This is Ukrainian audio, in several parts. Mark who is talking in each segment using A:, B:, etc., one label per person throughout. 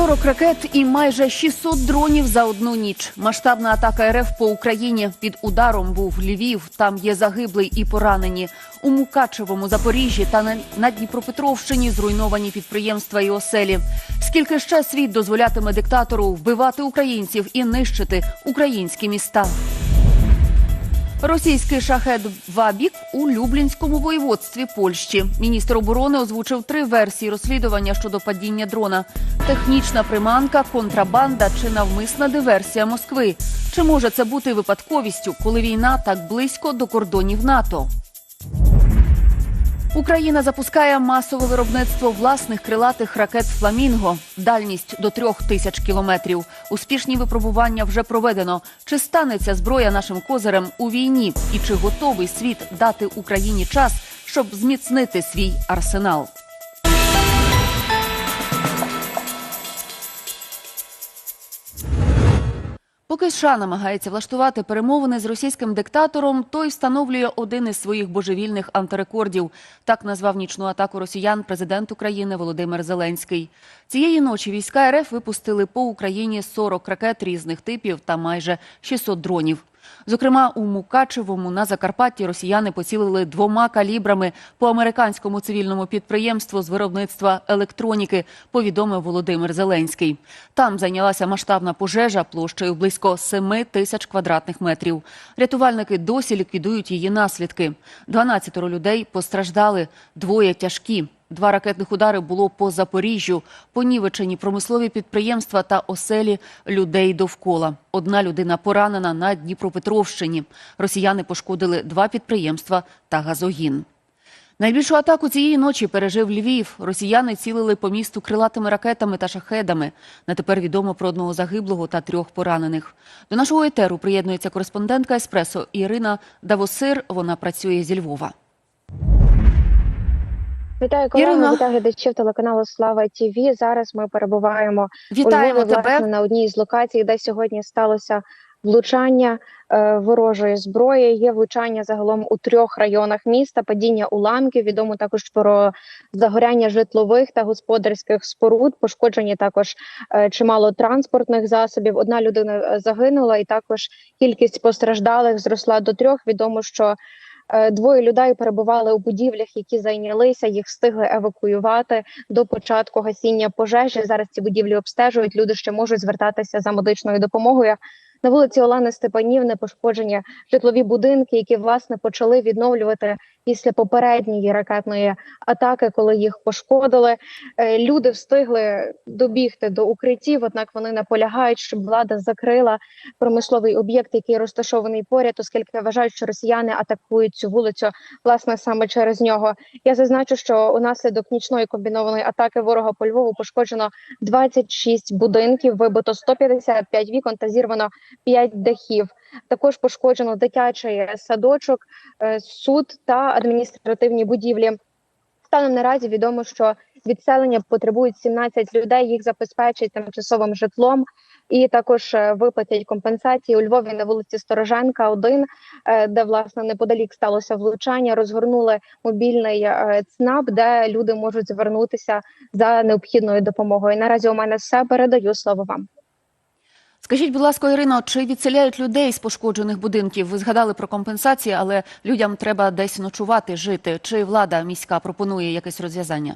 A: 40 ракет і майже 600 дронів за одну ніч. Масштабна атака РФ по Україні під ударом був Львів. Там є загиблий і поранені. У Мукачевому Запоріжжі та на- Дніпропетровщині зруйновані підприємства і оселі. Скільки ще світ дозволятиме диктатору вбивати українців і нищити українські міста? Російський шахет Вабік у Люблінському воєводстві Польщі. Міністр оборони озвучив три версії розслідування щодо падіння дрона: технічна приманка, контрабанда чи навмисна диверсія Москви. Чи може це бути випадковістю, коли війна так близько до кордонів НАТО? Україна запускає масове виробництво власних крилатих ракет Фламінго. Дальність до трьох тисяч кілометрів. Успішні випробування вже проведено. Чи станеться зброя нашим козирем у війні? І чи готовий світ дати Україні час, щоб зміцнити свій арсенал? Поки США намагається влаштувати перемовини з російським диктатором, той встановлює один із своїх божевільних антирекордів. Так назвав нічну атаку росіян президент України Володимир Зеленський. Цієї ночі війська РФ випустили по Україні 40 ракет різних типів та майже 600 дронів. Зокрема, у Мукачевому на Закарпатті росіяни поцілили двома калібрами по американському цивільному підприємству з виробництва електроніки, повідомив Володимир Зеленський. Там зайнялася масштабна пожежа площею близько 7 тисяч квадратних метрів. Рятувальники досі ліквідують її наслідки. 12 людей постраждали, двоє тяжкі. Два ракетних удари було по Запоріжжю, понівечені промислові підприємства та оселі людей довкола. Одна людина поранена на Дніпропетровщині. Росіяни пошкодили два підприємства та газогін. Найбільшу атаку цієї ночі пережив Львів. Росіяни цілили по місту крилатими ракетами та шахедами. На тепер відомо про одного загиблого та трьох поранених. До нашого етеру приєднується кореспондентка Еспресо Ірина Давосир. Вона працює зі Львова.
B: Вітаю колеги, вітаю глядачів телеканалу Слава ТІВІ. Зараз ми перебуваємо
A: Вітаємо
B: у Львові,
A: тебе.
B: власне, на одній з локацій, де сьогодні сталося влучання е, ворожої зброї. Є влучання загалом у трьох районах міста. Падіння уламків. Відомо також про загоряння житлових та господарських споруд. Пошкоджені також е, чимало транспортних засобів. Одна людина е, загинула, і також кількість постраждалих зросла до трьох. Відомо, що Двоє людей перебували у будівлях, які зайнялися. Їх встигли евакуювати до початку гасіння пожежі. Зараз ці будівлі обстежують. Люди ще можуть звертатися за медичною допомогою. На вулиці Олени Степанівни пошкоджені житлові будинки, які власне почали відновлювати після попередньої ракетної атаки, коли їх пошкодили. Е, Люди встигли добігти до укриттів, однак вони наполягають, щоб влада закрила промисловий об'єкт, який розташований поряд, оскільки вважають, що росіяни атакують цю вулицю власне саме через нього. Я зазначу, що унаслідок нічної комбінованої атаки ворога по Львову пошкоджено 26 будинків, вибито 155 вікон та зірвано 5 дахів. Також пошкоджено дитячий садочок, е, суд та адміністративні будівлі. Станом наразі відомо, що відселення потребують 17 людей. Їх забезпечать тимчасовим житлом і також е, виплатять компенсації у Львові на вулиці Стороженка, 1, е, де власне неподалік сталося влучання. Розгорнули мобільний ЦНАП, де люди можуть звернутися за необхідною допомогою. Наразі у мене все передаю слово вам.
A: Скажіть, будь ласка, Ірино, чи відселяють людей з пошкоджених будинків? Ви згадали про компенсації, але людям треба десь ночувати, жити. Чи влада міська пропонує якесь розв'язання?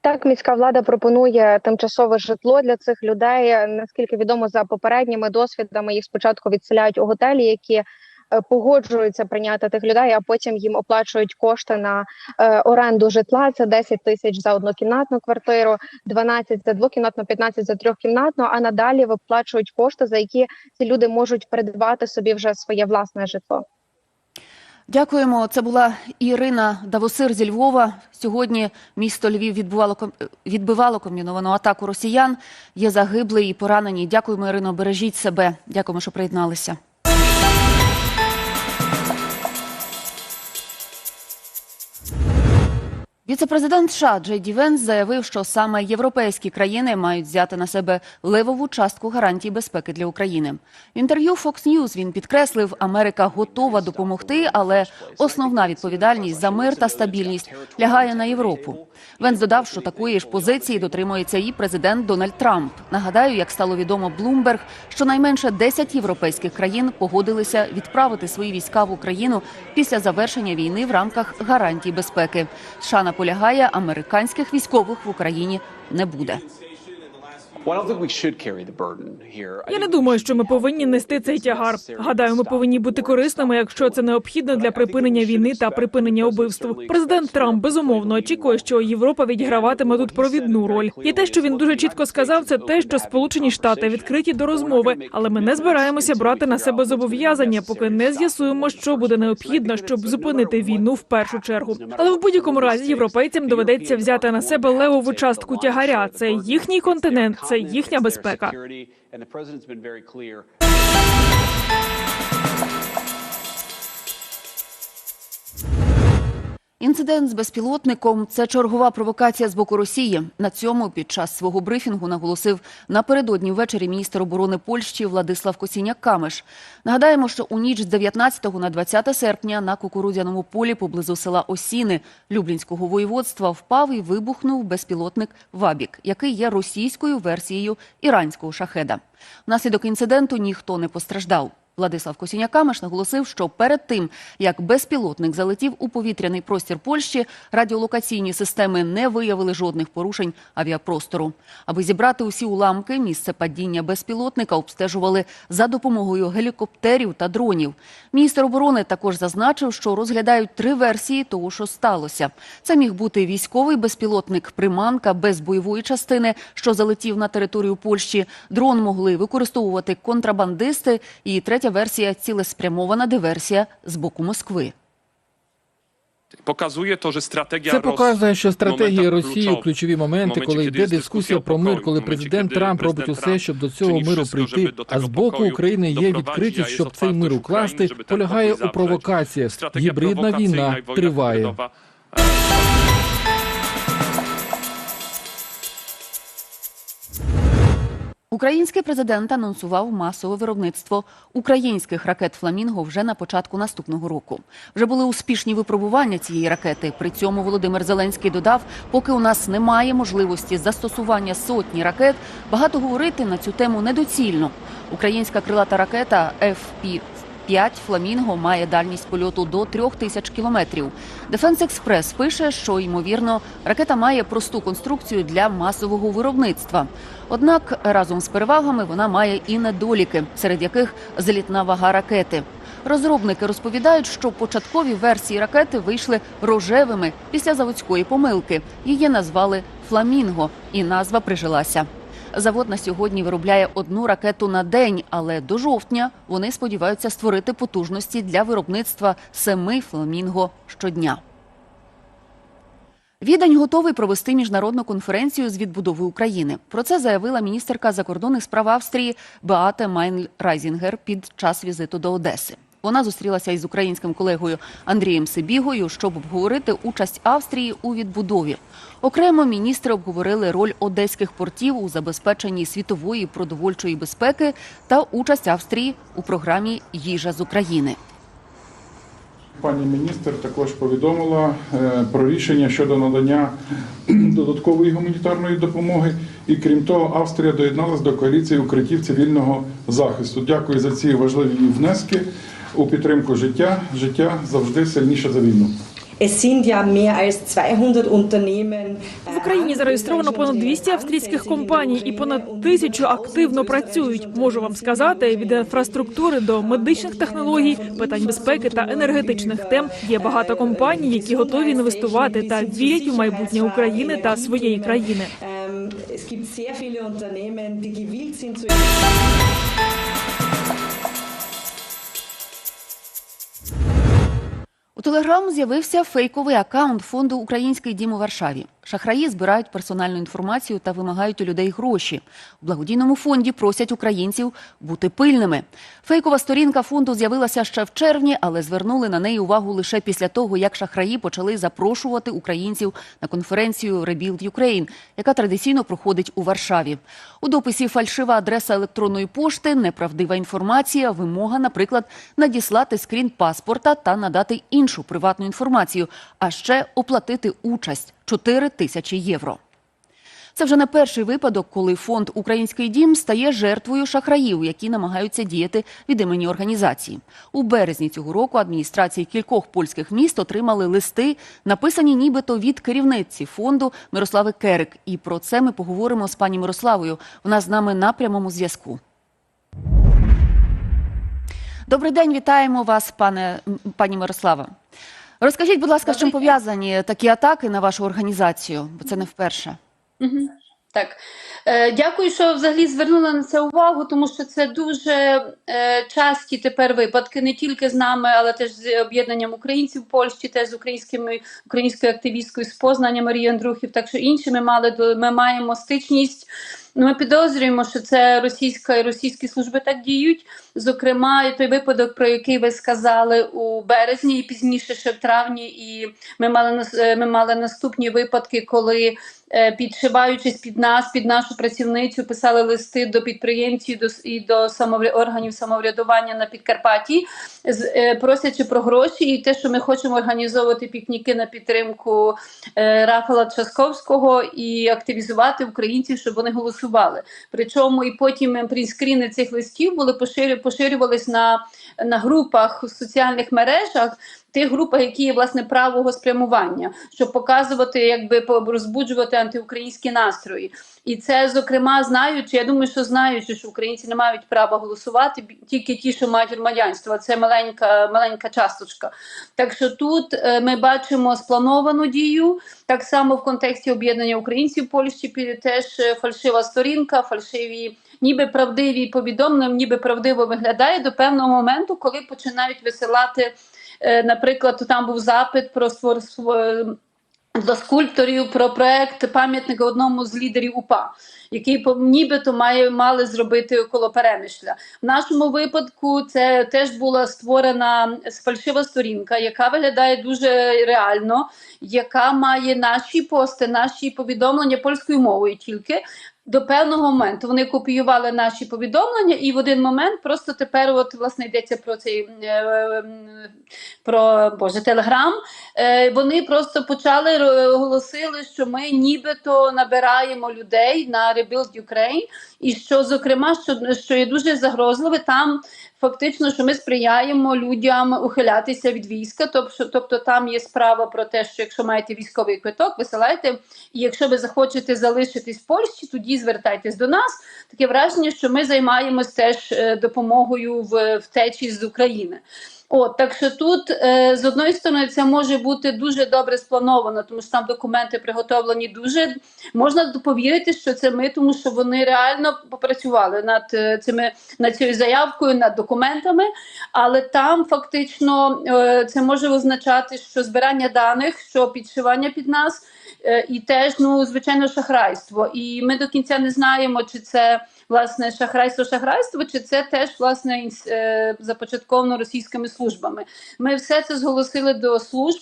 B: Так, міська влада пропонує тимчасове житло для цих людей. Наскільки відомо за попередніми досвідами, їх спочатку відселяють у готелі, які погоджуються прийняти тих людей, а потім їм оплачують кошти на е, оренду житла. Це 10 тисяч за однокімнатну квартиру, 12 за двокімнатну, 15 за трьохкімнатну. А надалі виплачують кошти, за які ці люди можуть придбати собі вже своє власне житло.
A: Дякуємо. Це була Ірина Давосир зі Львова. Сьогодні місто Львів відбувало відбивало комбіновану атаку росіян. Є загиблі і поранені. Дякуємо, Ірино. Бережіть себе. Дякуємо, що приєдналися. Віце-президент США Джей Ді Венс заявив, що саме європейські країни мають взяти на себе левову частку гарантій безпеки для України. В інтерв'ю Fox News він підкреслив, Америка готова допомогти, але основна відповідальність за мир та стабільність лягає на Європу. Венс додав, що такої ж позиції дотримується і президент Дональд Трамп. Нагадаю, як стало відомо Bloomberg, що найменше 10 європейських країн погодилися відправити свої війська в Україну після завершення війни в рамках гарантій безпеки. США наполягає, американських військових в Україні не буде.
C: Я не думаю, що ми повинні нести цей тягар. Гадаю, ми повинні бути корисними, якщо це необхідно для припинення війни та припинення убивств. Президент Трамп безумовно очікує, що Європа відіграватиме тут провідну роль. І те, що він дуже чітко сказав, це те, що Сполучені Штати відкриті до розмови, але ми не збираємося брати на себе зобов'язання, поки не з'ясуємо, що буде необхідно, щоб зупинити війну в першу чергу. Але в будь-якому разі європейцям доведеться взяти на себе левову частку тягаря. Це їхній континент, це їхня безпека.
A: Інцидент з безпілотником це чергова провокація з боку Росії. На цьому під час свого брифінгу наголосив напередодні ввечері міністр оборони Польщі Владислав Косіняк Камеш. Нагадаємо, що у ніч з 19 на 20 серпня на кукурудзяному полі поблизу села Осіни Люблінського воєводства впав і вибухнув безпілотник Вабік, який є російською версією іранського шахеда. Внаслідок інциденту ніхто не постраждав. Владислав Косінякамеш наголосив, що перед тим, як безпілотник залетів у повітряний простір Польщі, радіолокаційні системи не виявили жодних порушень авіапростору. Аби зібрати усі уламки, місце падіння безпілотника обстежували за допомогою гелікоптерів та дронів. Міністр оборони також зазначив, що розглядають три версії того, що сталося. Це міг бути військовий безпілотник приманка без бойової частини, що залетів на територію Польщі. Дрон могли використовувати контрабандисти. І третя версія цілеспрямована диверсія з боку Москви.
D: Показує то, що стратегія
E: Це показує, що стратегія Росії у ключові моменти, коли йде дискусія про мир, коли президент Трамп робить усе, щоб до цього миру прийти, а з боку України є відкритість, щоб цей мир укласти, полягає у провокаціях. Гібридна війна триває.
A: Український президент анонсував масове виробництво українських ракет Фламінго вже на початку наступного року. Вже були успішні випробування цієї ракети. При цьому Володимир Зеленський додав, поки у нас немає можливості застосування сотні ракет, багато говорити на цю тему недоцільно. Українська крилата ракета FP 5 «Фламінго» має дальність польоту до трьох тисяч кілометрів. Дефенс Експрес пише, що ймовірно ракета має просту конструкцію для масового виробництва. Однак разом з перевагами вона має і недоліки, серед яких залітна вага ракети. Розробники розповідають, що початкові версії ракети вийшли рожевими після заводської помилки. Її назвали Фламінго, і назва прижилася. Завод на сьогодні виробляє одну ракету на день, але до жовтня вони сподіваються створити потужності для виробництва семи фламінго щодня. Відень готовий провести міжнародну конференцію з відбудови України. Про це заявила міністерка закордонних справ Австрії Беате Майнль Райзінгер під час візиту до Одеси. Вона зустрілася із українським колегою Андрієм Сибігою, щоб обговорити участь Австрії у відбудові. Окремо міністри обговорили роль одеських портів у забезпеченні світової продовольчої безпеки та участь Австрії у програмі Їжа з України.
F: Пані міністр також повідомила е, про рішення щодо надання додаткової гуманітарної допомоги. І крім того, Австрія доєдналась до коаліції укриттів цивільного захисту. Дякую за ці важливі внески у підтримку життя. Життя завжди сильніше за війну.
G: Es sind ja mehr als 200 Unternehmen.
C: В Україні зареєстровано понад 200 австрійських компаній і понад тисячу активно працюють. Можу вам сказати, від інфраструктури до медичних технологій, питань безпеки та енергетичних тем є багато компаній, які готові інвестувати та вірять у майбутнє України та своєї країни.
G: Es gibt sehr viele Unternehmen, die gewillt sind zu
A: Телеграм з'явився фейковий акаунт фонду Український дім у Варшаві. Шахраї збирають персональну інформацію та вимагають у людей гроші. У благодійному фонді просять українців бути пильними. Фейкова сторінка фонду з'явилася ще в червні, але звернули на неї увагу лише після того, як шахраї почали запрошувати українців на конференцію Rebuild Ukraine, яка традиційно проходить у Варшаві. У дописі фальшива адреса електронної пошти, неправдива інформація, вимога, наприклад, надіслати скрін паспорта та надати іншу приватну інформацію, а ще оплатити участь 4 тисячі євро. Це вже не перший випадок, коли фонд Український дім стає жертвою шахраїв, які намагаються діяти від імені організації. У березні цього року адміністрації кількох польських міст отримали листи, написані нібито від керівниці фонду Мирослави Керик. І про це ми поговоримо з пані Мирославою. Вона з нами на прямому зв'язку. Добрий день, вітаємо вас, пане пані Мирослава. Розкажіть, будь ласка, з чим пов'язані такі атаки на вашу організацію, бо це не вперше.
D: Мгм. Так, Е, дякую, що взагалі звернули на це увагу, тому що це дуже е, часті тепер випадки, не тільки з нами, але теж з об'єднанням українців в Польщі, теж з українськими українською активісткою з Познання Марії Андрухів. Так що інші ми мали ми маємо стичність. Ми підозрюємо, що це російська і російські служби так діють. Зокрема, і той випадок, про який ви сказали у березні, і пізніше ще в травні, і ми мали е, ми мали наступні випадки, коли підшиваючись під нас, під нашу працівницю, писали листи до підприємців до, і до самовря... органів самоврядування на Підкарпатті, е, просячи про гроші і те, що ми хочемо організовувати пікніки на підтримку е, Рафала Часковського і активізувати українців, щоб вони голосували. Причому і потім е, принскріни цих листів були поширю, поширювались на, на групах в соціальних мережах. Тих групах, які є власне правого спрямування, щоб показувати, якби розбуджувати антиукраїнські настрої, і це зокрема знаючи. Я думаю, що знаючи, що українці не мають права голосувати, тільки ті, що мають громадянство. Це маленька маленька часточка. Так що тут е, ми бачимо сплановану дію. Так само в контексті об'єднання українців в Польщі теж е, фальшива сторінка, фальшиві, ніби правдиві повідомлення, ніби правдиво виглядає до певного моменту, коли починають висилати. Е, Наприклад, там був запит про створ до скульпторів про проект пам'ятника одному з лідерів УПА, який нібито має мали зробити коло перемишля. В нашому випадку це теж була створена фальшива сторінка, яка виглядає дуже реально, яка має наші пости, наші повідомлення польською мовою тільки. До певного моменту вони копіювали наші повідомлення, і в один момент просто тепер, от власне йдеться про цей е, е, про Боже Телеграм. Е, вони просто почали оголосили, що ми нібито набираємо людей на Rebuild Ukraine, і що, зокрема, що, що є дуже загрозливе, там фактично, що ми сприяємо людям ухилятися від війська. Тобто, тобто там є справа про те, що якщо маєте військовий квиток, висилайте. І якщо ви захочете залишитись в Польщі, тоді звертайтесь до нас. Таке враження, що ми займаємось теж е, допомогою в втечі з України. От так що тут е, з одної сторони це може бути дуже добре сплановано, тому що там документи приготовлені дуже можна повірити, що це ми, тому що вони реально попрацювали над е, цими над цією заявкою, над документами. Але там фактично е, це може означати, що збирання даних, що підшивання під нас, і теж ну звичайно шахрайство. І ми до кінця не знаємо, чи це власне шахрайство, шахрайство, чи це теж власне е, започатковано російськими службами. Ми все це зголосили до служб.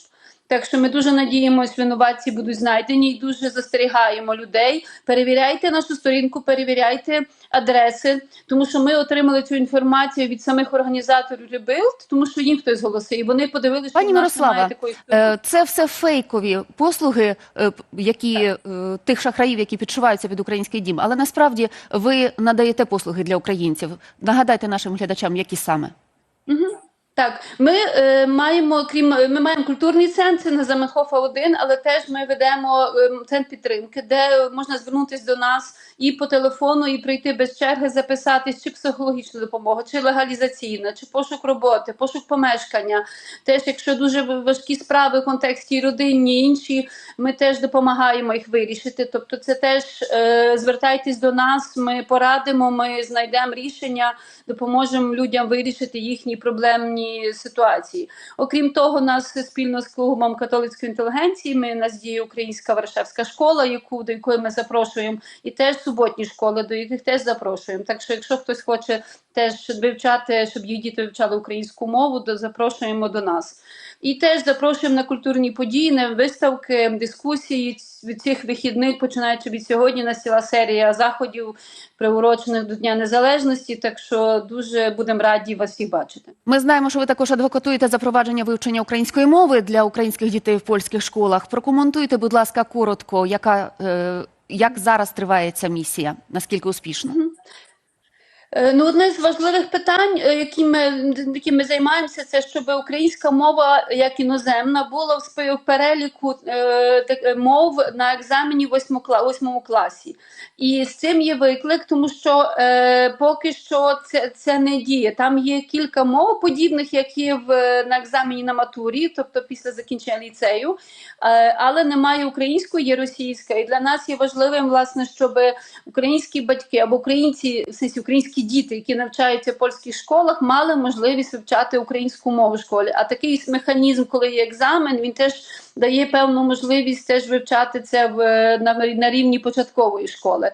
D: Так що ми дуже надіємось, винуватці будуть знайдені і дуже застерігаємо людей. Перевіряйте нашу сторінку, перевіряйте адреси, тому що ми отримали цю інформацію від самих організаторів Rebuild, тому що їм хтось зголосив. І вони подивилися, що
A: Пані
D: в нас
A: Мирослава,
D: немає такої.
A: Е, Це все фейкові послуги, е, які е, тих шахраїв, які підшиваються під український дім. Але насправді ви надаєте послуги для українців. Нагадайте нашим глядачам, які саме.
D: Мгм. Так, ми е, маємо крім ми маємо культурний центр на Заменхофа 1, але теж ми ведемо е, центр підтримки, де можна звернутися до нас і по телефону, і прийти без черги, записатись, чи психологічна допомога, чи легалізаційна, чи пошук роботи, пошук помешкання. Теж, якщо дуже важкі справи в контексті родинні, інші, ми теж допомагаємо їх вирішити. Тобто, це теж е, звертайтесь до нас, ми порадимо, ми знайдемо рішення, допоможемо людям вирішити їхні проблемні даній ситуації. Окрім того, нас спільно з клубом католицької інтелігенції. Ми нас діє українська Варшавська школа, яку до якої ми запрошуємо, і теж суботні школи, до яких теж запрошуємо. Так що, якщо хтось хоче теж вивчати, щоб їх діти вивчали українську мову, то запрошуємо до нас. І теж запрошуємо на культурні події, на виставки, дискусії від цих вихідних, починаючи від сьогодні, нас ціла серія заходів, приурочених до Дня Незалежності. Так що дуже будемо раді вас всіх бачити.
A: Ми знаємо, що ви також адвокатуєте запровадження вивчення української мови для українських дітей в польських школах. Прокоментуйте, будь ласка, коротко, яка е, як зараз триває ця місія? Наскільки успішно?
D: Е, Ну, одне з важливих питань, е, які ми, яким ми займаємося, це щоб українська мова як іноземна була в переліку е, е, мов на екзамені восьмому класі. І з цим є виклик, тому що е, поки що це, це не діє. Там є кілька мов подібних, які в на екзамені на матурі, тобто після закінчення ліцею, е, але немає української, є російська. І для нас є важливим, власне, щоб українські батьки або українці, в сенсі українські діти, які навчаються в польських школах, мали можливість вивчати українську мову в школі. А такий механізм, коли є екзамен, він теж дає певну можливість теж вивчати це в на, на рівні початкової школи.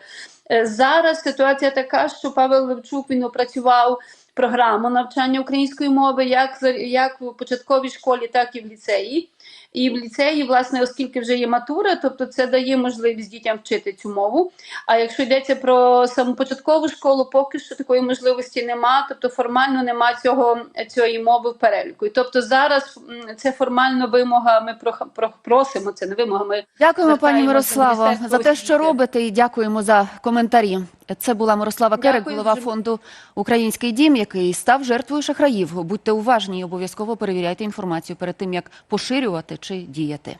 D: Е, Зараз ситуація така, що Павел Левчук він опрацював програму навчання української мови як як в початковій школі, так і в ліцеї. І в ліцеї, власне, оскільки вже є матура, тобто це дає можливість дітям вчити цю мову. А якщо йдеться про саму початкову школу, поки що такої можливості нема, тобто формально нема цього цієї мови в переліку. І тобто зараз це формально вимога. Ми просимо це не вимога. Ми
A: Дякуємо, пані Мирославо, за те, що робите, і дякуємо за коментарі. Це була Мирослава Керек, голова фонду Український дім, який став жертвою шахраїв. Будьте уважні і обов'язково перевіряйте інформацію перед тим, як поширювати чи діяти.